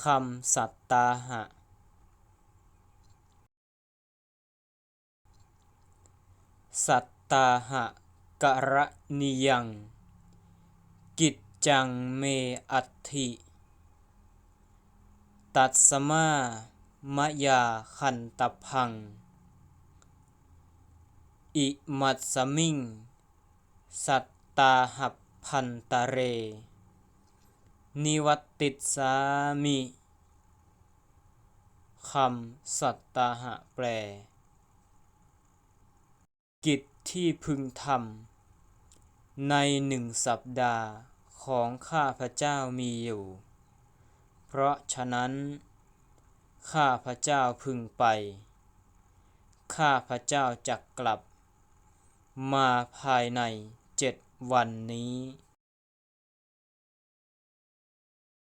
คำสัตตาหะ สัตตาหะกระนิยัง กิจจังเมอัตถิ ตัดสมามะยาคันตพัง อิมัตสมิง สัตตาหัพพันตะเร นิวัตติสามิคำสัตตาหะแปล กิจที่พึงทำในหนึ่งสัปดาห์ของข้าพเจ้ามีอยู่ เพราะฉะนั้น ข้าพเจ้าพึงไป ข้าพเจ้าจะกลับ มาภายในเจ็ดวันนี้